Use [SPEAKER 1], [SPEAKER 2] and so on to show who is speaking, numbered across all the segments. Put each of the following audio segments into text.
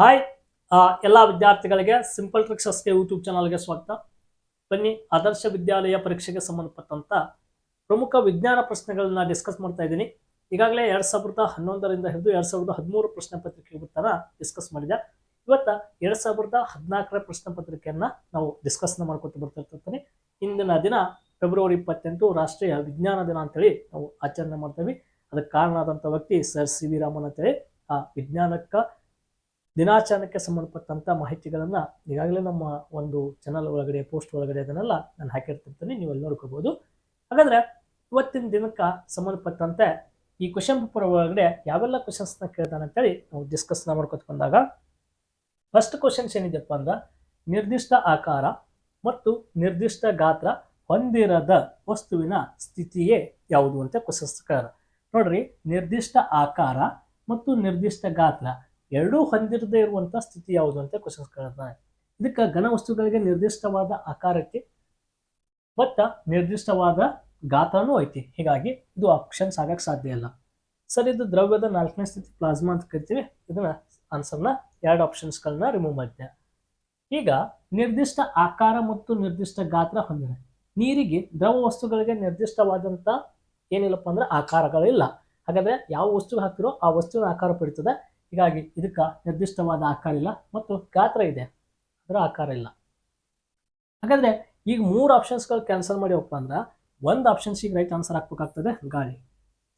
[SPEAKER 1] Hi ಎಲ್ಲ ವಿದ್ಯಾರ್ಥಿಗಳಿಗೆ simple tricks ಅಷ್ಟೇ ಯೂಟ್ಯೂಬ್ ಚಾನಲ್ಗೆ ಸ್ವಾಗತ. ಬನ್ನಿ, ಆದರ್ಶ ವಿದ್ಯಾಲಯ ಪರೀಕ್ಷೆಗೆ ಸಂಬಂಧಪಟ್ಟಂತ ಪ್ರಮುಖ ವಿಜ್ಞಾನ ಪ್ರಶ್ನೆಗಳನ್ನ ಡಿಸ್ಕಸ್ ಮಾಡ್ತಾ ಇದ್ದೀನಿ. ಈಗಾಗಲೇ ಎರಡ್ ಸಾವಿರದ ಹನ್ನೊಂದರಿಂದ ಹಿಡಿದು ಎರಡ್ ಸಾವಿರದ ಹದಿಮೂರು ಪ್ರಶ್ನೆ ಪತ್ರಿಕೆ ಉತ್ತರ ಡಿಸ್ಕಸ್ ಮಾಡಿದೆ. ಇವತ್ತ ಎರಡ್ ಸಾವಿರದ ಹದಿನಾಲ್ಕರ ಪ್ರಶ್ನೆ ಪತ್ರಿಕೆಯನ್ನ ನಾವು ಡಿಸ್ಕಸ್ ಮಾಡ್ಕೊತ ಬರ್ತಿರ್ತೀನಿ ಇಂದಿನ ದಿನ ಫೆಬ್ರವರಿ ಇಪ್ಪತ್ತೆಂಟು ರಾಷ್ಟ್ರೀಯ ವಿಜ್ಞಾನ ದಿನ ಅಂತೇಳಿ ನಾವು ಆಚರಣೆ ಮಾಡ್ತೀವಿ. ಅದಕ್ಕೆ ಕಾರಣ ಆದಂಥ ವ್ಯಕ್ತಿ ಸರ್ ಸಿ ವಿ ರಾಮನ್ ಅಂತೇಳಿ. ಆ, ವಿಜ್ಞಾನಕ್ಕ ದಿನಾಚರಣೆಗೆ ಸಂಬಂಧಪಟ್ಟಂತ ಮಾಹಿತಿಗಳನ್ನು ಈಗಾಗಲೇ ನಮ್ಮ ಒಂದು ಚಾನಲ್ ಒಳಗಡೆ ಪೋಸ್ಟ್ ಒಳಗಡೆ ಅದನ್ನೆಲ್ಲ ನಾನು ಹಾಕಿರ್ತಿರ್ತೀನಿ, ನೀವೆಲ್ಲ ನೋಡ್ಕೋಬೋದು. ಹಾಗಾದ್ರೆ ಇವತ್ತಿನ ದಿನಕ್ಕೆ ಸಂಬಂಧಪಟ್ಟಂತೆ ಈ ಕ್ವಶನ್ ಪೇಪರ್ ಒಳಗಡೆ ಯಾವೆಲ್ಲ ಕ್ವಶನ್ಸ್ನ ಕೇಳ್ತಾನೆ ಅಂತೇಳಿ ನಾವು ಡಿಸ್ಕಸ್ ಮಾಡ್ಕೊತ ಬಂದಾಗ ಫಸ್ಟ್ ಕ್ವಶನ್ಸ್ ಏನಿದೆಪ್ಪ ಅಂದ್ರೆ ನಿರ್ದಿಷ್ಟ ಆಕಾರ ಮತ್ತು ನಿರ್ದಿಷ್ಟ ಗಾತ್ರ ಹೊಂದಿರದ ವಸ್ತುವಿನ ಸ್ಥಿತಿಯೇ ಯಾವುದು ಅಂತ ಕ್ವಶನ್ಸ್ ಕೇಳ ನೋಡ್ರಿ, ನಿರ್ದಿಷ್ಟ ಆಕಾರ ಮತ್ತು ನಿರ್ದಿಷ್ಟ ಗಾತ್ರ. ಎರಡೂ ಹೊಂದಿರದೇ ಇರುವಂಥ ಸ್ಥಿತಿ ಯಾವುದು ಅಂತ ಕ್ವಶನ್ಸ್ ಕೇಳ್ತಾನೆ ಇದಕ್ಕೆ ಘನ ವಸ್ತುಗಳಿಗೆ ನಿರ್ದಿಷ್ಟವಾದ ಆಕಾರಕ್ಕೆ ಮತ್ತ ನಿರ್ದಿಷ್ಟವಾದ ಗಾತ್ರನೂ ಐತಿ. ಹೀಗಾಗಿ ಇದು ಆಪ್ಷನ್ಸ್ ಆಗಕ್ಕೆ ಸಾಧ್ಯ ಇಲ್ಲ. ಸರ್, ಇದು ದ್ರವ್ಯದ ನಾಲ್ಕನೇ ಸ್ಥಿತಿ, ಪ್ಲಾಸ್ಮಾ ಅಂತ ಕರಿತೀವಿ. ಇದನ್ನ ಆನ್ಸರ್ನ ಎರಡು ಆಪ್ಷನ್ಸ್ಗಳನ್ನ ರಿಮೂವ್ ಮಾಡಿದೆ ಈಗ ನಿರ್ದಿಷ್ಟ ಆಕಾರ ಮತ್ತು ನಿರ್ದಿಷ್ಟ ಗಾತ್ರ ಹೊಂದಿದೆ. ನೀರಿಗೆ ದ್ರವ ವಸ್ತುಗಳಿಗೆ ನಿರ್ದಿಷ್ಟವಾದಂಥ ಏನಿಲ್ಲಪ್ಪ ಅಂದ್ರೆ ಆಕಾರಗಳಿಲ್ಲ. ಹಾಗಾದ್ರೆ ಯಾವ ವಸ್ತು ಹಾಕಿರೋ ಆ ವಸ್ತುವಿನ ಆಕಾರ ಪಡಿತದೆ. ಹೀಗಾಗಿ ಇದಕ್ಕೆ ನಿರ್ದಿಷ್ಟವಾದ ಆಕಾರ ಇಲ್ಲ ಮತ್ತು ಗಾತ್ರ ಇದೆ. ಅದರ ಆಕಾರ ಇಲ್ಲ. ಹಾಗಾದ್ರೆ ಈಗ ಮೂರು ಆಪ್ಷನ್ಸ್ಗಳು ಕ್ಯಾನ್ಸಲ್ ಮಾಡಿ ಹೋಗ್ತಾ ಅಂದ್ರೆ ಒಂದು ಆಪ್ಷನ್ಸಿಗೆ ರೈಟ್ ಆನ್ಸರ್ ಹಾಕ್ಬೇಕಾಗ್ತದೆ ಗಾಳಿ.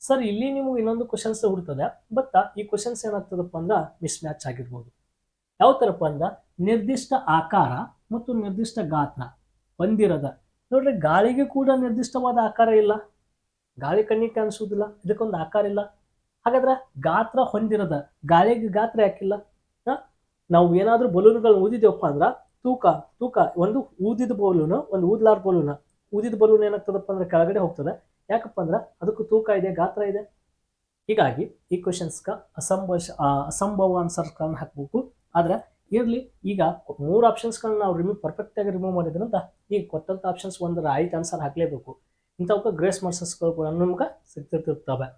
[SPEAKER 1] ಸರ್ ಇಲ್ಲಿ ನಿಮಗೆ ಇನ್ನೊಂದು ಕ್ವಶನ್ಸ್ ಹುಡ್ತದೆ, ಬಟ್ ಈ ಕ್ವಶನ್ಸ್ ಏನಾಗ್ತದಪ್ಪ ಅಂದ್ರೆ ಮಿಸ್ ಮ್ಯಾಚ್ ಆಗಿರ್ಬೋದು. ಯಾವ ಥರಪ್ಪ ಅಂದ್ರೆ ನಿರ್ದಿಷ್ಟ ಆಕಾರ ಮತ್ತು ನಿರ್ದಿಷ್ಟ ಗಾತ್ರ ಹೊಂದಿರದ. ನೋಡ್ರಿ, ಗಾಳಿಗೆ ಕೂಡ ನಿರ್ದಿಷ್ಟವಾದ ಆಕಾರ ಇಲ್ಲ. ಗಾಳಿ ಕಣ್ಣಿಗೆ ಕಾಣಿಸೋದಿಲ್ಲ ಇದಕ್ಕೊಂದು ಆಕಾರ ಇಲ್ಲ. ಹಾಗಾದ್ರೆ ಗಾತ್ರ ಹೊಂದಿರದ, ಗಾಳಿಗೆ ಗಾತ್ರ ಯಾಕಿಲ್ಲ? ನಾವು ಏನಾದ್ರೂ ಬಲೂನ್ಗಳನ್ನ ಊದಿದೇವಪ್ಪ ಅಂದ್ರೆ ತೂಕ ತೂಕ, ಒಂದು ಊದಿದ ಬಲೂನು, ಒಂದು ಊದ್ಲಾರ್ ಬಲೂನ. ಊದಿದ ಬಲೂನ್ ಏನಾಗ್ತದಪ್ಪ ಅಂದ್ರೆ ಕೆಳಗಡೆ ಹೋಗ್ತದೆ. ಯಾಕಪ್ಪ ಅಂದ್ರೆ ಅದಕ್ಕೂ ತೂಕ ಇದೆ, ಗಾತ್ರ ಇದೆ. ಹೀಗಾಗಿ ಈ ಕ್ವಶನ್ಸ್ಗ ಅಸಂಭವ ಅಸಂಭವ ಆನ್ಸರ್ಸ್ಗಳನ್ನ ಹಾಕ್ಬೇಕು. ಆದ್ರೆ ಇರಲಿ, ಈಗ ಮೂರು ಆಪ್ಷನ್ಸ್ಗಳನ್ನ ನಾವು ರಿಮೂವ್ ಪರ್ಫೆಕ್ಟ್ ಆಗಿ ರಿಮೂವ್ ಮಾಡಿದ್ರಂತ ಈಗ ಕೊಟ್ಟಂತ ಆಪ್ಷನ್ಸ್ ಒಂದು ರೈಟ್ ಆನ್ಸರ್ ಹಾಕ್ಲೇಬೇಕು. ಇಂಥವಕ್ಕೆ ಗ್ರೇಸ್ ಮಾರ್ಕ್ಸಸ್ಗಳು ಕೂಡ ನಮ್ಗೆ ಸಿಗ್ತಿರ್ತಿರ್ತವೆ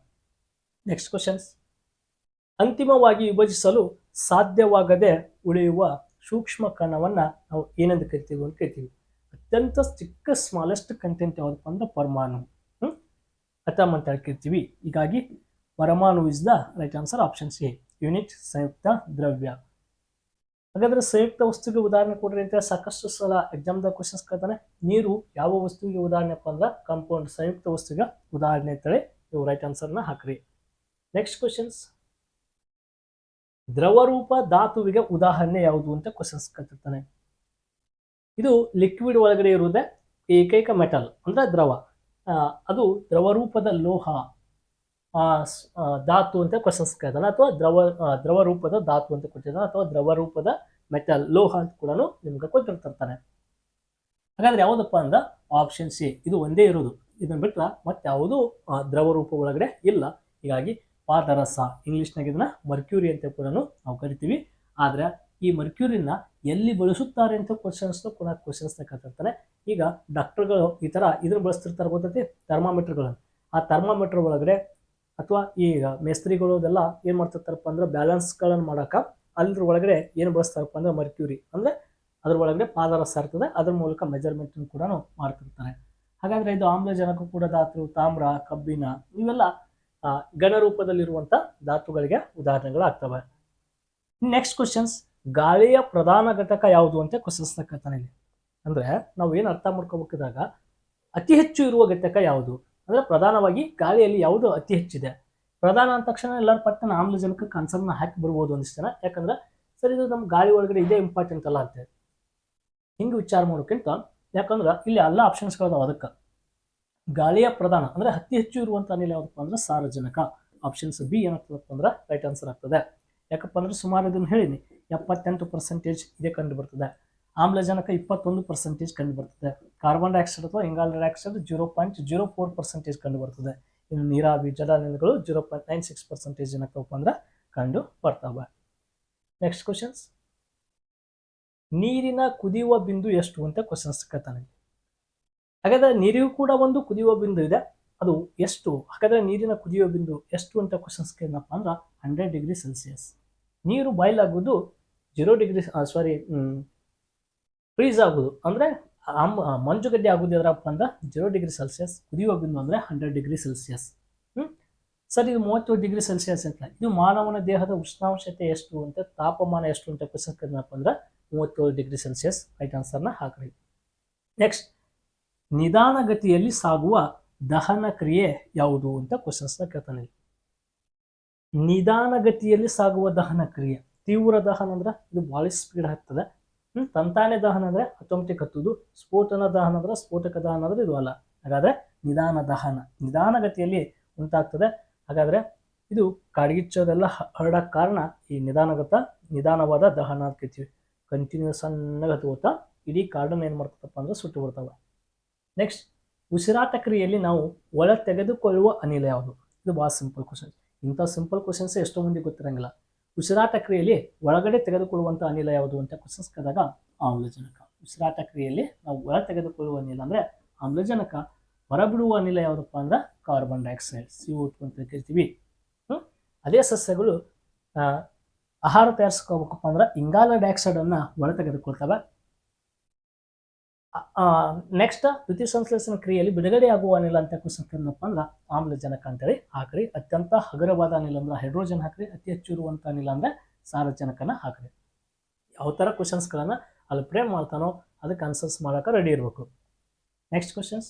[SPEAKER 1] ನೆಕ್ಸ್ಟ್ ಕ್ವಶನ್ಸ್ ಅಂತಿಮವಾಗಿ ವಿಭಜಿಸಲು ಸಾಧ್ಯವಾಗದೆ ಉಳಿಯುವ ಸೂಕ್ಷ್ಮ ಕಣವನ್ನ ನಾವು ಏನೆಂದು ಕರಿತೀವಿ ಅಂತ ಕರಿತೀವಿ. ಅತ್ಯಂತ ಚಿಕ್ಕ ಸ್ಮಾಲೆಸ್ಟ್ ಕಂಟೆಂಟ್ ಯಾವುದಪ್ಪ ಅಂದ್ರೆ ಪರಮಾಣು. ಹ್ಞೂ ಅಟಮ್ ಅಂತ ಹೇಳ್ಕಿರ್ತೀವಿ ಕರಿತೀವಿ. ಹೀಗಾಗಿ ಪರಮಾಣು is the right answer option C unit ಸಂಯುಕ್ತ, ದ್ರವ್ಯ. ಹಾಗಾದ್ರೆ ಸಂಯುಕ್ತ ವಸ್ತುವಿಗೆ ಉದಾಹರಣೆ ಕೊಡ್ರಿ ಅಂತ ಸಾಕಷ್ಟು ಸಲ ಎಕ್ಸಾಮ್ದಾಗ ಕ್ವಶನ್ಸ್ ಕೇಳ್ತಾನೆ. ನೀರು ಯಾವ ವಸ್ತುವಿಗೆ ಉದಾಹರಣೆಪ್ಪ ಅಂದ್ರೆ ಕಾಂಪೌಂಡ್ ಸಂಯುಕ್ತ ವಸ್ತುವಿಗೆ ಉದಾಹರಣೆ ಅಂತೇಳಿ ನೀವು ರೈಟ್ ಆನ್ಸರ್ನ ಹಾಕ್ರಿ. ನೆಕ್ಸ್ಟ್ ಕ್ವಶನ್ಸ್ ದ್ರವರೂಪ ಧಾತುವಿಗೆ ಉದಾಹರಣೆ ಯಾವುದು ಅಂತ ಕ್ವಶನ್ಸ್ ಕತ್ತಿರ್ತಾನೆ ಇದು ಲಿಕ್ವಿಡ್ ಒಳಗಡೆ ಇರುವುದೇ ಏಕೈಕ ಮೆಟಲ್ ಅಂದ್ರೆ ದ್ರವ. ಅದು ದ್ರವರೂಪದ ಲೋಹ ಧಾತು ಅಂತ ಕ್ವಶನ್ಸ್ ಕೇಳ್ತಾನೆ ಅಥವಾ ದ್ರವ ದ್ರವರೂಪದ ದ್ರವ ರೂಪದ ಧಾತು ಅಂತ ಕೊಟ್ಟಿರ್ತಾನೆ ಅಥವಾ ದ್ರವ ರೂಪದ ಮೆಟಲ್ ಲೋಹ ಅಂತ ಕೂಡ ನಿಮ್ಗೆ ಕೊಟ್ಟಿರ್ತಿರ್ತಾನೆ. ಹಾಗಾದ್ರೆ ಯಾವುದಪ್ಪ ಅಂದ್ರೆ ಆಪ್ಷನ್ ಸಿ ಇದು ಒಂದೇ ಇರೋದು. ಇದನ್ನ ಬಿಟ್ರೆ ಮತ್ತೆ ಯಾವುದೂ ದ್ರವ ರೂಪ ಒಳಗಡೆ ಇಲ್ಲ. ಹೀಗಾಗಿ ಪಾದರಸ ಇಂಗ್ಲಿಷ್ನಾಗ ಇದನ್ನ ಮರ್ಕ್ಯೂರಿ ಅಂತ ಕೂಡ ನಾವು ಕರಿತೀವಿ. ಆದ್ರೆ ಈ ಮರ್ಕ್ಯೂರಿನ ಎಲ್ಲಿ ಬಳಸುತ್ತಾರೆ ಅಂತ ಕ್ವಶನ್ಸ್ ಕೂಡ ಕ್ವಶನ್ಸ್ನ ಕತ್ತಿರ್ತಾರೆ ಈಗ ಡಾಕ್ಟರ್ಗಳು ಈ ಥರ ಇದನ್ನು ಬಳಸ್ತಿರ್ತಾರೆ ಗೊತ್ತೈತಿ? ಥರ್ಮಾಮೀಟರ್ಗಳನ್ನು ಆ ಥರ್ಮಾಮೀಟರ್ ಒಳಗಡೆ ಅಥವಾ ಈಗ ಮೇಸ್ತ್ರಿಗಳು ಅದೆಲ್ಲ ಏನು ಮಾಡ್ತಿರ್ತಾರಪ್ಪ ಅಂದ್ರೆ ಬ್ಯಾಲೆನ್ಸ್ಗಳನ್ನು ಮಾಡೋಕೆ ಅದ್ರ ಒಳಗಡೆ ಏನು ಬಳಸ್ತಾರಪ್ಪ ಅಂದ್ರೆ ಮರ್ಕ್ಯೂರಿ ಅಂದರೆ ಅದ್ರ ಒಳಗಡೆ ಪಾದರಸ ಇರ್ತದೆ. ಅದ್ರ ಮೂಲಕ ಮೆಜರ್ಮೆಂಟನ್ನು ಕೂಡ ಮಾಡ್ತಿರ್ತಾರೆ. ಹಾಗಾದ್ರೆ ಇದು ಆಮ್ಲಜನಕ ಕೂಡ ಧಾತು ತಾಮ್ರ, ಕಬ್ಬಿಣ ಇವೆಲ್ಲ ಆ, ಘನರೂಪದಲ್ಲಿರುವಂತ ಧಾತುಗಳಿಗೆ ಉದಾಹರಣೆಗಳಾಗ್ತವೆ. ನೆಕ್ಸ್ಟ್ ಕ್ವಶನ್ಸ್ ಗಾಳಿಯ ಪ್ರಧಾನ ಘಟಕ ಯಾವುದು ಅಂತ ಕ್ವಶನ್ಸ್ ಕೇಳ್ತಾನೆ ಇಲ್ಲಿ. ಅಂದ್ರೆ ನಾವು ಏನು ಅರ್ಥ ಮಾಡ್ಕೋಬೇಕಿದಾಗ ಅತಿ ಹೆಚ್ಚು ಇರುವ ಘಟಕ ಯಾವುದು? ಅಂದ್ರೆ ಪ್ರಧಾನವಾಗಿ ಗಾಳಿಯಲ್ಲಿ ಯಾವುದು ಅತಿ ಹೆಚ್ಚಿದೆ? ಪ್ರಧಾನ ಅಂದ ತಕ್ಷಣ ಎಲ್ಲರ ಪಟ್ಟಣ ಆಮ್ಲಜನಕ ಕನ್ಸರ್ನ್ ಹಾಕಿ ಬರ್ಬೋದು ಒಂದಿಷ್ಟು ಯಾಕಂದ್ರೆ ಸರ್ ಇದು ನಮ್ಮ ಗಾಳಿ ಒಳಗಡೆ ಇದೇ ಇಂಪಾರ್ಟೆಂಟ್ ಅಲ್ಲ ಅಂತ ಹಿಂಗೆ ವಿಚಾರ ಮಾಡೋಕ್ಕಿಂತ ಯಾಕಂದ್ರೆ ಇಲ್ಲಿ ಎಲ್ಲ ಆಪ್ಷನ್ಸ್ಗಳದಾವ ಅದಕ್ಕೆ. ಗಾಳಿಯ ಪ್ರಧಾನ ಅಂದ್ರೆ ಅತಿ ಹೆಚ್ಚು ಇರುವಂತ ಅನಿಲ ಯಾವುದಪ್ಪ ಅಂದ್ರೆ ಸಾರಜನಕ. ಆಪ್ಷನ್ಸ್ ಬಿ ಏನಾಗ್ತದಪ್ಪ ಅಂದ್ರೆ ರೈಟ್ ಆನ್ಸರ್ ಆಗ್ತದೆ. ಯಾಕಪ್ಪ ಅಂದ್ರೆ ಸುಮಾರು ಇದನ್ನು ಹೇಳಿನಿ. ಎಪ್ಪತ್ತೆಂಟು ಪರ್ಸೆಂಟೇಜ್ ಇದೇ ಕಂಡು ಬರ್ತದೆ ಆಮ್ಲಜನಕ ಇಪ್ಪತ್ತೊಂದು ಪರ್ಸೆಂಟೇಜ್ ಕಂಡು ಬರ್ತದೆ ಕಾರ್ಬನ್ ಡೈಆಕ್ಸೈಡ್ ಅಥವಾ ಇಂಗಾಲ dioxide zero point zero four percentage ಕಂಡು ಬರ್ತದೆ ಇನ್ನು ನೀರಾವಿ ಜಲಾನಯನಗಳು zero point nine six percentage ಏನಾಗ್ತವಪ್ಪ ಅಂದ್ರೆ ಕಂಡು ಬರ್ತವೆ ನೆಕ್ಸ್ಟ್ ಕ್ವಶನ್ಸ್ ನೀರಿನ ಕುದಿಯುವ ಬಿಂದು ಎಷ್ಟು ಅಂತ ಕ್ವಶನ್ಸ್ ಕೇಳ್ತಾನೆ. ಹಾಗಾದ್ರೆ ನೀರಿಗೂ ಕೂಡ ಒಂದು ಕುದಿಯುವ ಬಿಂದು ಇದೆ. ಅದು ಎಷ್ಟು? ಹಾಗಾದ್ರೆ ನೀರಿನ ಕುದಿಯುವ ಬಿಂದು ಎಷ್ಟು ಅಂತ ಕ್ವಶನ್ಸ್ ಕೇಳಿದಪ್ಪ ಅಂದ್ರೆ ಹಂಡ್ರೆಡ್ ಡಿಗ್ರಿ ಸೆಲ್ಸಿಯಸ್ ನೀರು ಬಾಯ್ಲ್ ಆಗೋದು ಜೀರೋ ಡಿಗ್ರಿ ಸಾರಿ ಫ್ರೀಸ್ ಆಗೋದು ಅಂದರೆ ಮಂಜುಗಡ್ಡೆ ಆಗೋದು ಯಾವ್ದಪ್ಪ ಅಂದ್ರೆ ಜೀರೋ ಡಿಗ್ರಿ ಸೆಲ್ಸಿಯಸ್ ಕುದಿಯುವ ಬಿಂದು ಅಂದರೆ ಹಂಡ್ರೆಡ್ ಡಿಗ್ರಿ ಸೆಲ್ಸಿಯಸ್ ಹ್ಞೂ ಸರ್, ಇದು ಮೂವತ್ತೇಳು ಡಿಗ್ರಿ ಸೆಲ್ಸಿಯಸ್ ಅಂತ. ಇದು ಮಾನವನ ದೇಹದ ಉಷ್ಣಾಂಶತೆ ಎಷ್ಟು ಅಂತ, ತಾಪಮಾನ ಎಷ್ಟು ಅಂತ ಕ್ವಶನ್ ಏನಪ್ಪ ಅಂದ್ರೆ ಮೂವತ್ತೇಳು ಡಿಗ್ರಿ ಸೆಲ್ಸಿಯಸ್ ರೈಟ್ ಆನ್ಸರ್ನ ಹಾಕ್ರಿ. ನೆಕ್ಸ್ಟ್ ನಿಧಾನಗತಿಯಲ್ಲಿ ಸಾಗುವ ದಹನ ಕ್ರಿಯೆ ಯಾವುದು ಅಂತ ಕ್ವಶನ್ಸ್ನ ಕೇಳ್ತಾನೆ. ನಿಧಾನಗತಿಯಲ್ಲಿ ಸಾಗುವ ದಹನ ಕ್ರಿಯೆ. ತೀವ್ರ ದಹನ ಅಂದ್ರೆ ಇದು ಭಾಳ ಸ್ಪೀಡ್ ಆಗ್ತದೆ ಹ್ಮ್, ತಂತಾನೆ ದಹನ ಅಂದ್ರೆ ಆಟೋಮೆಟಿಕ್ ಹತ್ತುದು ಸ್ಫೋಟನ ದಹನ ಅಂದ್ರೆ ಸ್ಫೋಟಕ ದಹನ ಅಂದ್ರೆ ಇದು ಅಲ್ಲ. ಹಾಗಾದ್ರೆ ನಿಧಾನ ದಹನ. ನಿಧಾನಗತಿಯಲ್ಲಿ ಉಂಟಾಗ್ತದೆ. ಹಾಗಾದ್ರೆ ಇದು ಕಾಡ್ಗಿಚ್ಚೋದೆಲ್ಲ ಹರಡಕ್ಕೆ ಕಾರಣ ಈ ನಿಧಾನಗತ, ನಿಧಾನವಾದ ದಹನ ಅಂತ ಕಂಟಿನ್ಯೂಸ್ ಸಣ್ಣಗೆ ಹತ್ಕೋತಾ, ಇಡೀ ಕಾಡನ್ನು ಏನು ಮಾಡ್ತದಪ್ಪ ಅಂದ್ರೆ ಸುಟ್ಟು ಬಿಡ್ತಾವೆ. ನೆಕ್ಸ್ಟ್ ಉಸಿರಾಟ ಕ್ರಿಯೆಯಲ್ಲಿ ನಾವು ಒಳ ತೆಗೆದುಕೊಳ್ಳುವ ಅನಿಲ ಯಾವುದು? ಇದು ಭಾಳ ಸಿಂಪಲ್ ಕ್ವಶನ್ ಇಂಥ ಸಿಂಪಲ್ ಕ್ವಶನ್ಸ್ ಎಷ್ಟೋ ಮಂದಿ ಗೊತ್ತಿರಂಗಿಲ್ಲ. ಉಸಿರಾಟ ಕ್ರಿಯೆಯಲ್ಲಿ ಒಳಗಡೆ ತೆಗೆದುಕೊಳ್ಳುವಂಥ ಅನಿಲ ಯಾವುದು ಅಂತ ಕ್ವಶನ್ಸ್ ಕೇಳಿದಾಗ ಆಮ್ಲಜನಕ. ಉಸಿರಾಟ ಕ್ರಿಯೆಯಲ್ಲಿ ನಾವು ಒಳ ತೆಗೆದುಕೊಳ್ಳುವ ಅನಿಲ ಅಂದರೆ ಆಮ್ಲಜನಕ. ಹೊರಬಿಡುವ ಅನಿಲ ಯಾವುದಪ್ಪ ಅಂದ್ರೆ carbon dioxide C O two ಅಂತ ಕರಿತೀವಿ? ಅದೇ ಸಸ್ಯಗಳು ಆಹಾರ ತಯಾರಿಸ್ಕೋಬೇಕಪ್ಪ ಅಂದ್ರೆ ಇಂಗಾಲ ಡೈಆಕ್ಸೈಡನ್ನು ಒಳ ತೆಗೆದುಕೊಳ್ತವೆ. ನೆಕ್ಸ್ಟ್ ದ್ವಿತೀಯ ಸಂಶ್ಲೇಷಣ ಕ್ರಿಯೆಯಲ್ಲಿ ಬಿಡುಗಡೆ ಆಗುವ ಅನಿಲ ಅಂತ ಏನಪ್ಪ ಅಂದ್ರೆ ಆಮ್ಲಜನಕ ಅಂತೇಳಿ ಹಾಕ್ರಿ. ಅತ್ಯಂತ ಹಗುರವಾದ ಅನಿಲ ಅಂದ್ರೆ ಹೈಡ್ರೋಜನ್ ಹಾಕ್ರಿ. ಅತಿ ಹೆಚ್ಚು ಇರುವಂಥ ಅನಿಲ ಅಂದ್ರೆ ಸಾರಜನಕನ ಹಾಕ್ರಿ. ಯಾವ ಥರ ಕ್ವಶನ್ಸ್ಗಳನ್ನು ಅಲ್ಲಿ ಪ್ರೇಮ್ ಮಾಡ್ತಾನೋ ಅದಕ್ಕೆ ಆನ್ಸರ್ಸ್ ಮಾಡೋಕೆ ರೆಡಿ ಇರಬೇಕು. ನೆಕ್ಸ್ಟ್ ಕ್ವಶನ್ಸ್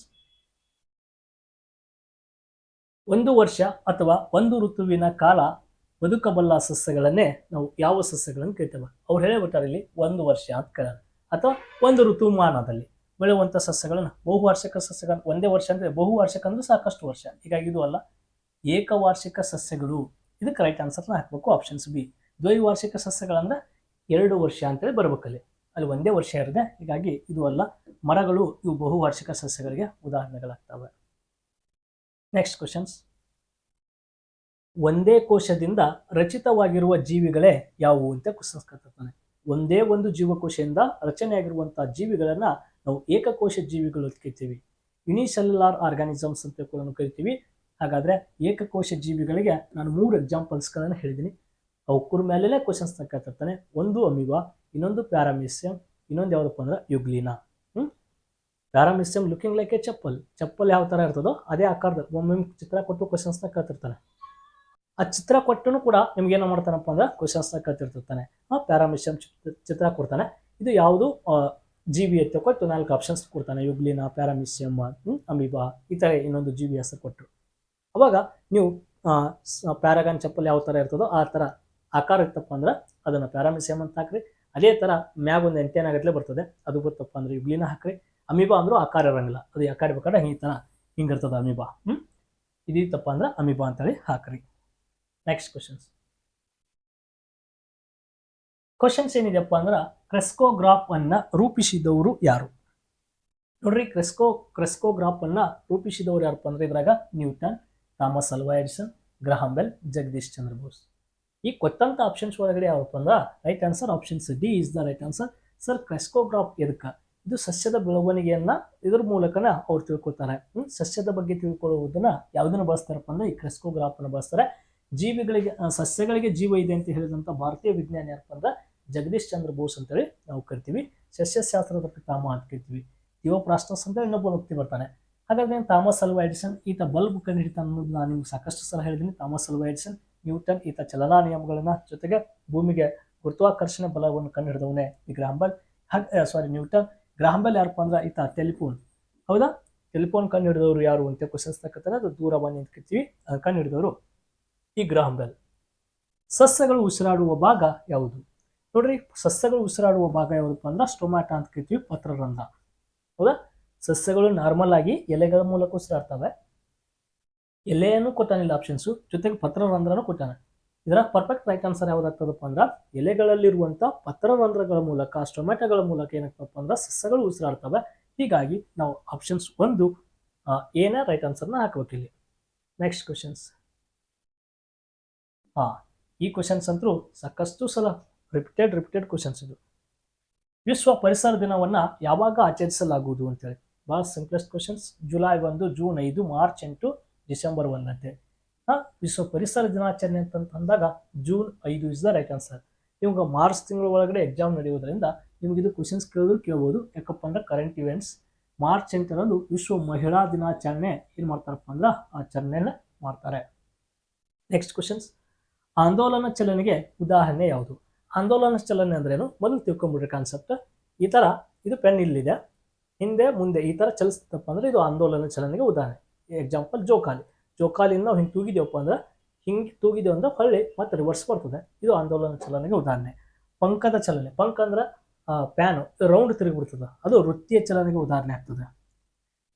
[SPEAKER 1] ಒಂದು ವರ್ಷ ಅಥವಾ ಒಂದು ಋತುವಿನ ಕಾಲ ಬದುಕಬಲ್ಲ ಸಸ್ಯಗಳನ್ನೇ ನಾವು ಯಾವ ಸಸ್ಯಗಳನ್ನು ಕೇಳ್ತೇವೆ? ಅವ್ರು ಹೇಳಿಬಿಟ್ಟಾರೆ ಇಲ್ಲಿ ಒಂದು ವರ್ಷ ಅಂತ ಕೇಳೋಣ. ಅಥವಾ ಒಂದು ಋತುಮಾನದಲ್ಲಿ. ಬೆಳೆಯುವಂಥ ಸಸ್ಯಗಳನ್ನು, ಬಹುವಾರ್ಷಿಕ ಸಸ್ಯಗಳು ಒಂದೇ ವರ್ಷ ಅಂದರೆ ಬಹುವಾರ್ಷಿಕ ಅಂದರೆ ಸಾಕಷ್ಟು ವರ್ಷ. ಹೀಗಾಗಿ ಇದು ಅಲ್ಲ, ಏಕವಾರ್ಷಿಕ ಸಸ್ಯಗಳು. ಇದಕ್ಕೆ ರೈಟ್ ಆನ್ಸರ್ನ ಹಾಕಬೇಕು ಆಪ್ಷನ್ಸ್ ಬಿ ದ್ವೈವಾರ್ಷಿಕ ಸಸ್ಯಗಳಂದ್ರೆ ಎರಡು ವರ್ಷ ಅಂತೇಳಿ ಬರಬೇಕಲ್ಲಿ. ಅಲ್ಲಿ ಒಂದೇ ವರ್ಷ ಇರದೆ ಹೀಗಾಗಿ ಇದು ಅಲ್ಲ, ಮರಗಳು ಇವು ಬಹುವಾರ್ಷಿಕ ಸಸ್ಯಗಳಿಗೆ ಉದಾಹರಣೆಗಳಾಗ್ತವೆ. ನೆಕ್ಸ್ಟ್ ಕ್ವಶನ್ಸ್ ಒಂದೇ ಕೋಶದಿಂದ ರಚಿತವಾಗಿರುವ ಜೀವಿಗಳೇ ಯಾವುವು ಅಂತ ಕ್ವಶನ್ಸ್ ಒಂದೇ ಒಂದು ಜೀವಕೋಶದಿಂದ ರಚನೆಯಾಗಿರುವಂತಹ ಜೀವಿಗಳನ್ನ ನಾವು ಏಕಕೋಶ ಜೀವಿಗಳು ಅಂತ ಕರಿತೀವಿ. ಯುನಿಸೆಲ್ಯುಲಾರ್ ಆರ್ಗಾನಿಸಮ್ಸ್ ಅಂತ ಕೂಡ ಕರಿತೀವಿ. ಹಾಗಾದ್ರೆ ಏಕಕೋಶ ಜೀವಿಗಳಿಗೆ ನಾನು ಮೂರು ಎಕ್ಸಾಂಪಲ್ಸ್ಗಳನ್ನು ಹೇಳಿದ್ದೀನಿ ಅವಕ್ಕೂರ ಮೇಲೆನೇ ಕ್ವಶನ್ಸ್ನ ಕೇಳ್ತಿರ್ತಾನೆ ಒಂದು ಅಮಿವಾ ಇನ್ನೊಂದು ಪ್ಯಾರಾಮಿಸಿಯಂ ಇನ್ನೊಂದು ಯಾವುದಪ್ಪ ಅಂದ್ರೆ euglena. Hmm? Paramecium looking like a chappal ಚಪ್ಪಲ್ ಯಾವ ತರ ಇರ್ತದೋ ಅದೇ ಆಕಾರದ ಒಮ್ಮೊಮ್ಮೆ ಚಿತ್ರ ಕೊಟ್ಟು ಕ್ವಶನ್ಸ್ನ ಕೇಳ್ತಿರ್ತಾನೆ ಆ ಚಿತ್ರ ಕೊಟ್ಟನು ಕೂಡ ನಿಮ್ಗೆ ಏನು ಮಾಡ್ತಾನಪ್ಪ ಅಂದ್ರೆ ಕ್ವಶನ್ಸ್ನ ಕಲ್ತಿರ್ತಿರ್ತಾನೆ ಆ ಪ್ಯಾರಾಮಿಷನ್ ಚಿತ್ರ ಕೊಡ್ತಾನೆ. ಇದು ಯಾವುದು? ಜೀವಿ ಎತ್ತ ಕೊಟ್ಟು ನಾಲ್ಕು ಆಪ್ಷನ್ಸ್ ಕೊಡ್ತಾನೆ. ಯುಗ್ಲಿನ, ಪ್ಯಾರಾಮಿಷಿಯಂ ಅಮೀಬಾ ಈ ಥರ ಇನ್ನೊಂದು ಜೀವಿ ಹೆಸರು ಕೊಟ್ಟರು ಅವಾಗ ನೀವು ಪ್ಯಾರಾಗಾನ್ ಚಪ್ಪಲ್ ಯಾವ ಥರ ಇರ್ತದೋ ಆ ಥರ ಆಕಾರ ಇತ್ತಪ್ಪ ಅಂದ್ರೆ ಅದನ್ನು ಪ್ಯಾರಾಮಿಸಿಯಮ್ ಅಂತ ಹಾಕ್ರಿ. ಅದೇ ಥರ ಮ್ಯಾಗ ಒಂದು ಎಂಟೇನ್ ಬರ್ತದೆ. ಅದು ಗೊತ್ತಪ್ಪ ಅಂದ್ರೆ ಯುಗ್ಲಿನ ಹಾಕ್ರಿ. ಅಮೀಬಾ ಅಂದ್ರೂ ಆಕಾರ ಇರಂಗಿಲ್ಲ. ಅದು ಯಾಕಾಡ್ಬೇಕಾದ್ರೆ ಈ ಥರ ಹಿಂಗಿರ್ತದೆ ಅಮೀಬಾ. ಹ್ಞೂ ಇದಿತ್ತಪ್ಪ ಅಂದ್ರೆ ಅಮೀಬಾ ಅಂತೇಳಿ ಹಾಕ್ರಿ. ನೆಕ್ಸ್ಟ್ ಕ್ವಶನ್ಸ್ ಕ್ವಶನ್ಸ್ ಏನಿದೆಪ್ಪ ಅಂದ್ರೆ ಕ್ರೆಸ್ಕೋಗ್ರಾಫ್ ಅನ್ನ ರೂಪಿಸಿದವರು ಯಾರು? ನೋಡ್ರಿ ಕ್ರೆಸ್ಕೋ ಕ್ರೆಸ್ಕೋಗ್ರಾಫ್ ಅನ್ನ ರೂಪಿಸಿದವರು ಯಾರಪ್ಪ ಅಂದ್ರೆ ಇದ್ರಾಗ Newton Thomas Alva Edison Graham Bell Jagadish Chandra Bose ಈ ಕೊಟ್ಟಂತ ಆಪ್ಷನ್ಸ್ ಒಳಗಡೆ ಯಾವಪ್ಪ ಅಂದ್ರೆ right answer options D is the right answer sir crescograph ಎದಕ್ಕೆ? ಇದು ಸಸ್ಯದ ಬೆಳವಣಿಗೆಯನ್ನ ಇದ್ರ ಮೂಲಕನ ಅವ್ರು ತಿಳ್ಕೊತಾರೆ? ಸಸ್ಯದ ಬಗ್ಗೆ ತಿಳ್ಕೊಳ್ಳುವುದನ್ನ ಯಾವುದನ್ನ ಬಳಸ್ತಾರಪ್ಪ ಅಂದ್ರೆ ಈ ಕ್ರೆಸ್ಕೋಗ್ರಾಫ್ ಅನ್ನ ಬಳಸ್ತಾರೆ. ಜೀವಿಗಳಿಗೆ ಸಸ್ಯಗಳಿಗೆ ಜೀವ ಇದೆ ಅಂತ ಹೇಳಿದಂಥ ಭಾರತೀಯ ವಿಜ್ಞಾನಿ ಯಾರಪ್ಪ ಅಂದ್ರೆ ಜಗದೀಶ್ ಚಂದ್ರ ಬೋಸ್ ಅಂತೇಳಿ ನಾವು ಕರಿತೀವಿ. ಸಸ್ಯಶಾಸ್ತ್ರದ ಪಿತಾಮಹ ಅಂತ ಕರಿತೀವಿ. ಥಿಯೋಪ್ರಾಸ್ಟಸ್ ಅಂತ ಇನ್ನೊಬ್ಬ ವ್ಯಕ್ತಿ ಬರ್ತಾನೆ. ಹಾಗಾದ್ರೆ ಥಾಮಸ್ ಅಲ್ವಾ ಎಡಿಸನ್? ಈತ ಬಲ್ಬ್ ಕಂಡು ಹಿಡಿತಾನೆ ಅನ್ನೋದು ನಾನು ನಿಮ್ಗೆ ಸಾಕಷ್ಟು ಸಲ ಹೇಳಿದ್ದೀನಿ. Thomas Alva Edison? ನ್ಯೂಟನ್, ಈತ ಚಲನಾ ನಿಯಮಗಳನ್ನ ಜೊತೆಗೆ ಭೂಮಿಗೆ ಗುರುತ್ವಾಕರ್ಷಣೆ ಬಲವನ್ನು ಕಂಡು ಹಿಡಿದವನೇ ಈ ಗ್ರಾಂಬಲ್ ಹಾಗೆ ಸಾರಿ ನ್ಯೂಟನ್. ಗ್ರಾಂಬಲ್ ಯಾರಪ್ಪ ಅಂದ್ರೆ ಈತ ಟೆಲಿಫೋನ್. ಹೌದಾ? ಟೆಲಿಫೋನ್ ಕಂಡು ಹಿಡಿದವರು ಯಾರು ಅಂತ ಕ್ವಶನ್ಸ್ ತಕ್ಕಂತಾರೆ ಅದು ದೂರವಾಣಿ ಅಂತ ಕರಿತೀವಿ. ಕಂಡು ಹಿಡಿದವರು ಈ ಗ್ರಾಹಂ ಸಸ್ಯಗಳು ಉಸಿರಾಡುವ ಭಾಗ ಯಾವುದು? ನೋಡ್ರಿ, ಸಸ್ಯಗಳು ಉಸಿರಾಡುವ ಭಾಗ ಯಾವುದಪ್ಪ ಅಂದ್ರೆ ಸ್ಟೊಮ್ಯಾಟ ಅಂತ ಕರಿತೀವಿ ಪತ್ರರಂಧ್ರ ಹೌದಾ? ಸಸ್ಯಗಳು ನಾರ್ಮಲ್ ಆಗಿ ಎಲೆಗಳ ಮೂಲಕ ಉಸಿರಾಡ್ತವೆ. ಎಲೆಯನ್ನು ಕೊಟ್ಟಾನಿಲ್ಲ ಆಪ್ಷನ್ಸು ಜೊತೆಗೆ ಪತ್ರರಂಧ್ರನೂ ಕೊಟ್ಟಾನೆ. ಇದರ ಪರ್ಫೆಕ್ಟ್ ರೈಟ್ ಆನ್ಸರ್ ಯಾವುದಾಗ್ತದಪ್ಪ ಅಂದ್ರೆ ಎಲೆಗಳಲ್ಲಿರುವಂಥ ಪತ್ರರಂಧ್ರಗಳ ಮೂಲಕ, ಸ್ಟೊಮ್ಯಾಟಗಳ ಮೂಲಕ ಏನಾಗ್ತಪ್ಪ ಅಂದ್ರೆ ಸಸ್ಯಗಳು ಉಸಿರಾಡ್ತವೆ. ಹೀಗಾಗಿ ನಾವು ಆಪ್ಷನ್ಸ್ ಒಂದು ಏನೇ ರೈಟ್ ಆನ್ಸರ್ನ ಹಾಕಬೇಕಿಲ್ಲಿ. ನೆಕ್ಸ್ಟ್ ಕ್ವಶನ್ಸ್ ಹಾ, ಈ ಕ್ವಶನ್ಸ್ ಅಂತೂ ಸಾಕಷ್ಟು ಸಲ ರಿಪೀಟೆಡ್ ರಿಪೀಟೆಡ್ ಕ್ವಶನ್ಸ್ ಇದು. ವಿಶ್ವ ಪರಿಸರ ದಿನವನ್ನ ಯಾವಾಗ ಆಚರಿಸಲಾಗುವುದು ಅಂತೇಳಿ. ಭಾಳ ಸಿಂಪ್ಲೆಸ್ಟ್ ಕ್ವಶನ್ಸ್ ಜುಲೈ ಒಂದು, ಜೂನ್ ಐದು, ಮಾರ್ಚ್ ಎಂಟು, ಡಿಸೆಂಬರ್ ಒನ್ ಅಂತೇಳಿ ಹಾ, ವಿಶ್ವ ಪರಿಸರ ದಿನಾಚರಣೆ ಅಂತ ಅಂದಾಗ ಜೂನ್ ಐದು ಇಸ್ ದ ರೈಟ್ ಆನ್ಸರ್ ನಿಮ್ಗೆ ಮಾರ್ಚ್ ತಿಂಗಳ ಒಳಗಡೆ ಎಕ್ಸಾಮ್ ನಡೆಯೋದ್ರಿಂದ ನಿಮ್ಗೆ ಇದು ಕ್ವಶನ್ಸ್ ಕೇಳಿದ್ರು ಕೇಳ್ಬೋದು. ಯಾಕಪ್ಪ ಅಂದ್ರೆ ಕರೆಂಟ್ ಇವೆಂಟ್ಸ್ ಮಾರ್ಚ್ ಎಂಟರಂದು ವಿಶ್ವ ಮಹಿಳಾ ದಿನಾಚರಣೆ ಏನು ಮಾಡ್ತಾರಪ್ಪ ಅಂದ್ರೆ ಆಚರಣೆಯನ್ನು ಮಾಡ್ತಾರೆ. ನೆಕ್ಸ್ಟ್ ಕ್ವಶನ್ಸ್ ಆಂದೋಲನ ಚಲನೆಗೆ ಉದಾಹರಣೆ ಯಾವುದು? ಆಂದೋಲನ ಚಲನೆ ಅಂದ್ರೇನು? ಮೊದಲು ತಿಳ್ಕೊಂಬಿಡ್ರಿ ಕಾನ್ಸೆಪ್ಟ್ ಈ ಥರ ಇದು ಪೆನ್ ಇಲ್ಲಿದೆ. ಹಿಂದೆ, ಮುಂದೆ ಈ ಥರ ಚಲಿಸ್ತಪ್ಪ ಅಂದ್ರೆ ಇದು ಆಂದೋಲನ ಚಲನೆಗೆ ಉದಾಹರಣೆ. ಎಕ್ಸಾಂಪಲ್ ಜೋಕಾಲಿ. ಜೋಕಾಲಿಯಿಂದ ನಾವು ಹಿಂಗೆ ತೂಗಿದೇವಪ್ಪ ಅಂದ್ರೆ ಹಿಂಗೆ ತೂಗಿದೇವು ಅಂದ್ರೆ ಹೊಳ್ಳಿ, ಮತ್ತೆ ರಿವರ್ಸ್ ಬರ್ತದೆ. ಇದು ಆಂದೋಲನ ಚಲನೆಗೆ ಉದಾಹರಣೆ. ಪಂಕದ ಚಲನೆ. ಪಂಕ ಅಂದ್ರೆ ಪ್ಯಾನು ರೌಂಡ್ ತಿರುಗಿಬಿಡ್ತದೆ. ಅದು ವೃತ್ತಿಯ ಚಲನೆಗೆ ಉದಾಹರಣೆ ಆಗ್ತದೆ.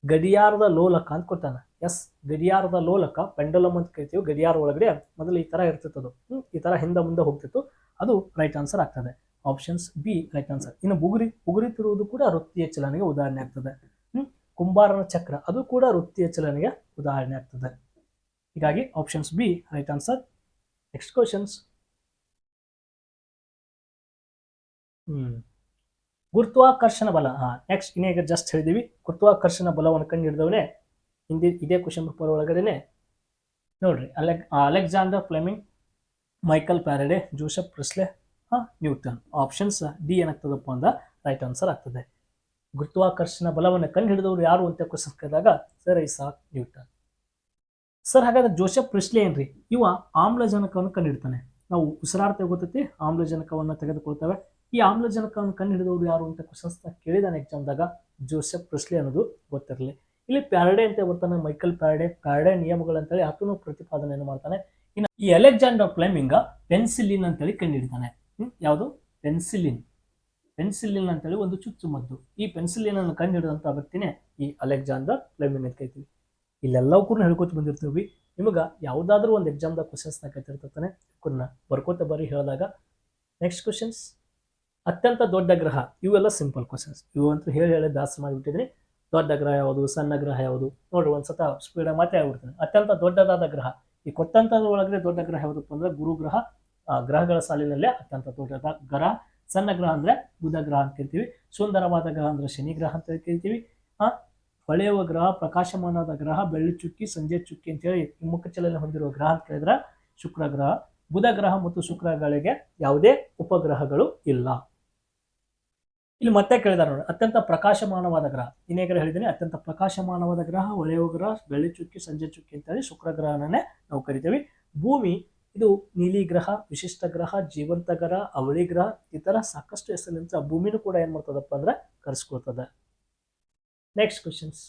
[SPEAKER 1] ಗಡಿಯಾರದ ಲೋಲಕ ಅಂತ ಕೊಟ್ಟಾನ ಎಸ್ ಗಡಿಯಾರದ ಲೋಲಕ ಪೆಂಡಲಮ್ ಅಂತ ಕರಿತೀವಿ ಗಡಿಯಾರ ಒಳಗಡೆ ಮೊದಲು ಈ ಥರ ಇರ್ತಿತ್ತು ಹ್ಮ್, ಈ ಥರ ಹಿಂದೆ ಮುಂದೆ ಹೋಗ್ತಿತ್ತು. ಅದು ರೈಟ್ ಆನ್ಸರ್ ಆಗ್ತದೆ. ಆಪ್ಷನ್ಸ್ ಬಿ ರೈಟ್ ಆನ್ಸರ್ ಇನ್ನು ಬುಗುರಿ ಬುಗುರಿ ತಿರುವುದು ಕೂಡ ವೃತ್ತಿಯ ಚಲನೆಗೆ ಉದಾಹರಣೆ ಆಗ್ತದೆ. ಹ್ಮ್ ಕುಂಬಾರನ ಚಕ್ರ ಅದು ಕೂಡ ವೃತ್ತಿಯ ಚಲನೆಗೆ ಉದಾಹರಣೆ ಆಗ್ತದೆ. ಹೀಗಾಗಿ options B right answer next questions ಹ್ಮ್ ಗುರುತ್ವಾಕರ್ಷಣ ಬಲ. ಹಾ ನೆಕ್ಸ್ಟ್ ಇನ್ನೇಗ ಜಸ್ಟ್ ಹೇಳಿದೀವಿ ಗುರುತ್ವಾಕರ್ಷಣ ಬಲವನ್ನು ಕಂಡು ಹಿಡಿದವನೇ ಹಿಂದಿ, ಇದೇ ಕ್ವಶನ್ ಪೇಪರ್ ಒಳಗಡೆನೆ ನೋಡ್ರಿ. Alec, Alexander Fleming, Michael Faraday Joseph Priestley Newton. Options, D ಏನಾಗ್ತದಪ್ಪ ಅಂದ ರೈಟ್ ಆನ್ಸರ್ ಆಗ್ತದೆ. ಗುರುತ್ವಾಕರ್ಷಣ ಬಲವನ್ನು ಕಂಡು ಹಿಡಿದವರು ಯಾರು ಅಂತ ಕ್ವಶನ್ ಕೇಳಿದಾಗ, ಸರ್ ಐಸಾಕ್ ನ್ಯೂಟನ್. ಸರ್, ಹಾಗಾದ್ರೆ ಜೋಸೆಫ್ ಪ್ರಿಸ್ಲೆ ಏನ್ರಿ? ಇವ ಆಮ್ಲಜನಕವನ್ನು ಕಂಡುಹಿಡ್ತಾನೆ. ನಾವು ಉಸಿರಾಡ್ತೇವೆ ಗೊತ್ತೈತಿ, ಆಮ್ಲಜನಕವನ್ನು ತೆಗೆದುಕೊಳ್ತೇವೆ. ಈ ಆಮ್ಲಜನಕವನ್ನು ಕಂಡು ಹಿಡಿದವರು ಯಾರು ಅಂತ ಕ್ವಶನ್ಸ್ ಕೇಳಿದಾನೆ ಎಕ್ಸಾಮ್ದಾಗ ಜೋಸೆಫ್ ಪ್ರಿಸ್ಲೆ ಅನ್ನೋದು ಗೊತ್ತಿರಲಿ. ಇಲ್ಲಿ ಪ್ಯಾರಡೆ ಅಂತ ಬರ್ತಾನೆ, ಮೈಕಲ್ ಪ್ಯಾರಡೆ ಪ್ಯಾರಡೆ ನಿಯಮಗಳಂತೇಳಿ ಆತನು ಪ್ರತಿಪಾದನೆಯನ್ನು ಮಾಡ್ತಾನೆ. ಇನ್ನು ಈ ಅಲೆಕ್ಸಾಂಡರ್ ಫ್ಲೆಮಿಂಗ ಪೆನ್ಸಿಲಿನ್ ಅಂತೇಳಿ ಕಂಡಿಡ್ತಾನೆ. ಯಾವುದು? ಪೆನ್ಸಿಲಿನ್. ಪೆನ್ಸಿಲಿನ್ ಅಂತೇಳಿ ಒಂದು ಚುಚ್ಚುಮದ್ದು ಈ ಪೆನ್ಸಿಲಿನ್ ಅನ್ನು ಕಂಡಿಡಿದಂತ ವ್ಯಕ್ತಿನೇ ಈ ಅಲೆಕ್ಸಾಂಡರ್ ಫ್ಲೆಮಿಂಗ್ ಅಂತ ಕರಿತೀವಿ. ಇಲ್ಲೆಲ್ಲವೂ ಕೂಡ ಹೇಳ್ಕೊತ ಬಂದಿರ್ತೀವಿ ನಿಮಗೆ ಯಾವುದಾದ್ರೂ ಒಂದು ಎಕ್ಸಾಮ್ದಾಗ ಕ್ವಶನ್ಸ್ನ ಕತ್ತಿರ್ತಾನೆ ಕುನ್ನ ಬರ್ಕೋತ ಬರೀ ಹೇಳಿದಾಗ. ನೆಕ್ಸ್ಟ್ ಕ್ವಶನ್ಸ್ ಅತ್ಯಂತ ದೊಡ್ಡ ಗ್ರಹ, ಇವೆಲ್ಲ ಸಿಂಪಲ್ ಕ್ವಶನ್ಸ್ ಇವು ಅಂತೂ ಹೇಳಿ ಹೇಳಿ ದಾಸ ಮಾಡಿಬಿಟ್ಟಿದ್ರಿ ದೊಡ್ಡ ಗ್ರಹ ಯಾವುದು, ಸಣ್ಣ ಗ್ರಹ ಯಾವುದು, ನೋಡ್ರಿ ಒಂದ್ಸತ ಸ್ಪೀಡ್ ಮಾತ್ರ ಆಗ್ಬಿಡ್ತಾನೆ ಅತ್ಯಂತ ದೊಡ್ಡದಾದ ಗ್ರಹ. ಈ ಕೊಟ್ಟಂತದ್ರ ಒಳಗಡೆ ದೊಡ್ಡ ಗ್ರಹ ಯಾವುದಪ್ಪ ಅಂದ್ರೆ ಗುರು ಗ್ರಹ. ಗ್ರಹಗಳ ಸಾಲಿನಲ್ಲೇ ಅತ್ಯಂತ ದೊಡ್ಡದ ಗ್ರಹ. ಸಣ್ಣ ಗ್ರಹ ಅಂದ್ರೆ ಬುಧ ಗ್ರಹ ಅಂತ ಕರಿತೀವಿ ಸುಂದರವಾದ ಗ್ರಹ ಅಂದ್ರೆ ಶನಿ ಗ್ರಹ ಅಂತ ಕರಿತೀವಿ ಆ, ಹೊಳೆಯುವ ಗ್ರಹ, ಪ್ರಕಾಶಮಾನವಾದ ಗ್ರಹ, ಬೆಳ್ಳಿ ಚುಕ್ಕಿ, ಸಂಜೆ ಚುಕ್ಕಿ ಅಂತೇಳಿ ಮುಖ ಚಲನೆ ಹೊಂದಿರುವ ಗ್ರಹ ಅಂತ ಹೇಳಿದ್ರೆ ಶುಕ್ರ ಗ್ರಹ. ಬುಧ ಗ್ರಹ ಮತ್ತು ಶುಕ್ರಗಳಿಗೆ ಯಾವುದೇ ಉಪಗ್ರಹಗಳು ಇಲ್ಲ. ಇಲ್ಲಿ ಮತ್ತೆ ಕೇಳಿದಾರೆ ನೋಡಿ, ಅತ್ಯಂತ ಪ್ರಕಾಶಮಾನವಾದ ಗ್ರಹ. ಇನ್ನೇಗರ ಹೇಳಿದ್ದೀನಿ, ಅತ್ಯಂತ ಪ್ರಕಾಶಮಾನವಾದ ಗ್ರಹ ಒಳೆಯುವ ಗ್ರಹ, ಬೆಳ್ಳಿ ಚುಕ್ಕಿ, ಸಂಜೆ ಚುಕ್ಕಿ ಅಂತೇಳಿ ಶುಕ್ರ ಗ್ರಹನೇ ನಾವು ಕರಿತೀವಿ. ಭೂಮಿ, ಇದು ನೀಲಿ ಗ್ರಹ, ವಿಶಿಷ್ಟ ಗ್ರಹ, ಜೀವಂತ ಗ್ರಹ, ಅವಳಿ ಗ್ರಹ, ಈ ತರ ಸಾಕಷ್ಟು ಹೆಸರಿನಿಂದ ಭೂಮಿನೂ ಕೂಡ ಏನ್ ಮಾಡ್ತದಪ್ಪ ಅಂದ್ರೆ ಕರೆಸ್ಕೊಳ್ತದೆ. ನೆಕ್ಸ್ಟ್ ಕ್ವಶನ್ಸ್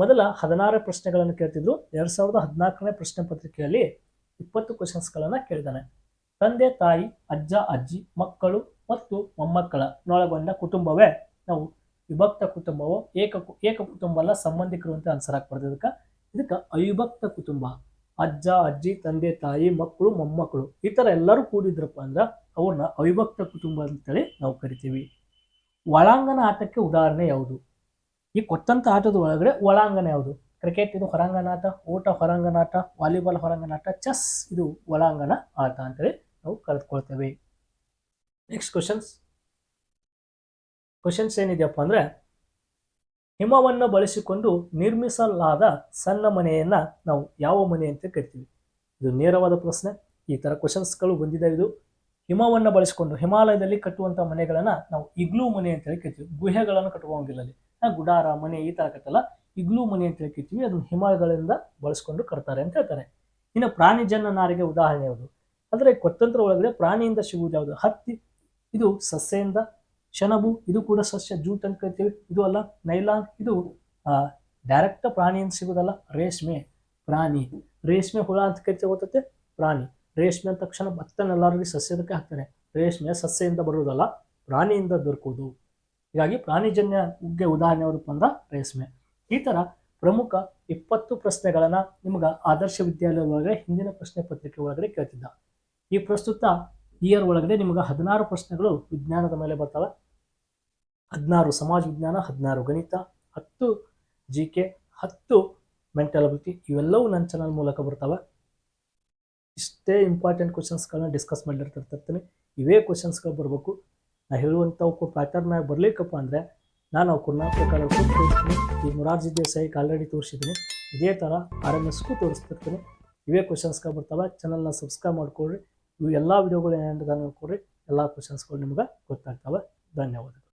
[SPEAKER 1] ಮೊದಲ ಹದಿನಾರು ಪ್ರಶ್ನೆಗಳನ್ನು ಕೇಳ್ತಿದ್ರು. ಎರಡ್ ಸಾವಿರದ ಹದಿನಾಲ್ಕನೇ ಪ್ರಶ್ನೆ ಪತ್ರಿಕೆಯಲ್ಲಿ ಇಪ್ಪತ್ತು ಕ್ವಶನ್ಸ್ಗಳನ್ನು ಕೇಳಿದಾನೆ ತಂದೆ, ತಾಯಿ, ಅಜ್ಜ, ಅಜ್ಜಿ, ಮಕ್ಕಳು ಮತ್ತು ಮೊಮ್ಮಕ್ಕಳನ್ನೊಳಗೊಂಡ ಕುಟುಂಬವೇ? ನಾವು ವಿಭಕ್ತ ಕುಟುಂಬವು? ಏಕ ಏಕ ಕುಟುಂಬ ಅಲ್ಲ, ಸಂಬಂಧಿಕರು ಅಂತ ಆನ್ಸರ್ ಹಾಕ್ಬಾರ್ದು ಇದಕ್ಕೆ. ಇದಕ್ಕೆ ಅವಿಭಕ್ತ ಕುಟುಂಬ. ಅಜ್ಜ, ಅಜ್ಜಿ, ತಂದೆ, ತಾಯಿ, ಮಕ್ಕಳು, ಮೊಮ್ಮಕ್ಕಳು. ಈ ಥರ ಎಲ್ಲರೂ ಕೂಡಿದ್ರಪ್ಪ ಅಂದ್ರೆ ಅವ್ರನ್ನ ಅವಿಭಕ್ತ ಕುಟುಂಬ ಅಂತೇಳಿ ನಾವು ಕರಿತೀವಿ. ಒಳಾಂಗಣ ಆಟಕ್ಕೆ ಉದಾಹರಣೆ ಯಾವುದು? ಈ ಕೊಟ್ಟಂತ ಆಟದ ಒಳಗಡೆ ಒಳಾಂಗಣ ಯಾವುದು? ಕ್ರಿಕೆಟ್ ಇದು ಹೊರಾಂಗಣ ಆಟ, ಓಟ ಹೊರಾಂಗಣ ಆಟ, ವಾಲಿಬಾಲ್ ಹೊರಾಂಗಣ ಆಟ, ಚೆಸ್ ಇದು ಒಳಾಂಗಣ ಆಟ ಅಂತೇಳಿ ನಾವು ಕರೆದುಕೊಳ್ತೇವೆ. ನೆಕ್ಸ್ಟ್ ಕ್ವಶನ್ಸ್ ಕ್ವಶನ್ಸ್ ಏನಿದೆಯಪ್ಪ ಅಂದ್ರೆ, ಹಿಮವನ್ನು ಬಳಸಿಕೊಂಡು ನಿರ್ಮಿಸಲಾದ ಸಣ್ಣ ಮನೆಯನ್ನ ನಾವು ಯಾವ ಮನೆ ಅಂತ ಕರಿತೀವಿ. ಇದು ನೇರವಾದ ಪ್ರಶ್ನೆ. ಈ ಥರ ಕ್ವಶನ್ಸ್ಗಳು ಬಂದಿದೆ ಇದು. ಹಿಮವನ್ನು ಬಳಸಿಕೊಂಡು ಹಿಮಾಲಯದಲ್ಲಿ ಕಟ್ಟುವಂಥ ಮನೆಗಳನ್ನು ನಾವು ಇಗ್ಲೂ ಮನೆ ಅಂತ ಹೇಳಿ ಕರಿತೀವಿ. ಗುಹೆಗಳನ್ನು ಕಟ್ಟುವಂಗಿಲ್ಲ ಅಲ್ಲಿ. ಗುಡಾರ, ಮನೆ ಈ ಥರ ಕಟ್ಟಲ್ಲ. ಇಗ್ಲೂ ಮನೆ ಅಂತ ಕರಿತೀವಿ. ಅದನ್ನು ಹಿಮಗಳಿಂದ ಬಳಸ್ಕೊಂಡು ಕಟ್ತಾರೆ ಅಂತ ಹೇಳ್ತಾರೆ. ಇನ್ನು ಪ್ರಾಣಿಜನ್ಯ ನಾರಿಗೆ ಉದಾಹರಣೆ ಯಾವುದು? ಆದರೆ ಕೊತ್ತಂತ್ರ ಒಳಗಡೆ ಪ್ರಾಣಿಯಿಂದ ಸಿಗುವುದು ಯಾವುದು? ಹತ್ತಿ. ಇದು ಸಸ್ಯದಿಂದ, ಶನಬು, ಇದು ಕೂಡ ಸಸ್ಯ, ಜೂಟ್ ಅಂತ ಕರಿತೀವಿ. ಇದು ಅಲ್ಲ, ನೈಲಾನ್, ಇದು ಡೈರೆಕ್ಟ್ ಪ್ರಾಣಿಯಿಂದ ಸಿಗೋದಲ್ಲ, ರೇಷ್ಮೆ ಪ್ರಾಣಿ. ರೇಷ್ಮೆ ಹುಳ ಅಂತ ಕರಿತೀವಿ ಗೊತ್ತೈತೆ? ಪ್ರಾಣಿ. ರೇಷ್ಮೆ ಅಂದ ತಕ್ಷಣ ಭತ್ತನೆಲ್ಲರಿಗೂ ಸಸ್ಯದಕ್ಕೆ ಹಾಕ್ತಾರೆ. ರೇಷ್ಮೆ ಸಸ್ಯದಿಂದ ಬರೋದಲ್ಲ ಪ್ರಾಣಿಯಿಂದ ದೊರಕೋದು ಹೀಗಾಗಿ ಪ್ರಾಣಿಜನ್ಯಗೆ ಉದಾಹರಣೆ ಅವರು ಅಂದ್ರೆ ರೇಷ್ಮೆ. ಈ ಥರ ಪ್ರಮುಖ ಇಪ್ಪತ್ತು ಪ್ರಶ್ನೆಗಳನ್ನು ನಿಮ್ಗೆ ಆದರ್ಶ ವಿದ್ಯಾಲಯ ಒಳಗಡೆ ಹಿಂದಿನ ಪ್ರಶ್ನೆ ಪತ್ರಿಕೆ ಒಳಗಡೆ ಕೇಳ್ತಿದ್ದ. ಈ ಪ್ರಸ್ತುತ ಇಯರ್ ಒಳಗಡೆ ನಿಮಗೆ ಹದಿನಾರು ಪ್ರಶ್ನೆಗಳು ವಿಜ್ಞಾನದ ಮೇಲೆ ಬರ್ತವೆ. ಹದಿನಾರು ಸಮಾಜ ವಿಜ್ಞಾನ, ಹದಿನಾರು ಗಣಿತ, ಹತ್ತು ಜಿ ಕೆ ಹತ್ತು ಮೆಂಟಲ್ ಅಬಿಲಿಟಿ ಇವೆಲ್ಲವೂ ನನ್ನ ಚಾನಲ್ ಮೂಲಕ ಬರ್ತವೆ. ಇಷ್ಟೇ ಇಂಪಾರ್ಟೆಂಟ್ ಕ್ವಶನ್ಸ್ಗಳನ್ನ ಡಿಸ್ಕಸ್ ಮಾಡಿರ್ತಿರ್ತೀನಿ. ಇವೇ ಕ್ವಶನ್ಸ್ಗಳು ಬರಬೇಕು. ನಾ ಹೇಳುವಂಥವು ಪ್ಯಾಟರ್ನಾಗ ಬರಲಿಕ್ಕಪ್ಪ ಅಂದರೆ ನಾನು ಅವ್ಕನ್ನ ಪ್ರಕಾರ ತೋರಿಸ್ತೀನಿ. ಈ ಮೊರಾರ್ಜಿ ದೇಸಾಯಿ ಆಲ್ರೆಡಿ ತೋರಿಸಿದ್ದೀನಿ. ಇದೇ ಥರ ಆರ್ ಎಂ ಎಸ್ಗೂ ತೋರಿಸ್ತಿರ್ತೀನಿ. ಇವೇ ಕ್ವಶನ್ಸ್ಗಳು ಬರ್ತಾವೆ. ಚಾನಲ್ನ ಸಬ್ಸ್ಕ್ರೈಬ್ ಮಾಡ್ಕೊಳ್ರಿ. ಇವು ಎಲ್ಲ ವಿಡಿಯೋಗಳು ಏನಂತ ಗಮನ ಕೊಡ್ರಿ ಎಲ್ಲ ಕ್ವಶನ್ಸ್ಗಳು ನಿಮ್ಗೆ ಗೊತ್ತಾಗ್ತವೆ. ಧನ್ಯವಾದಗಳು.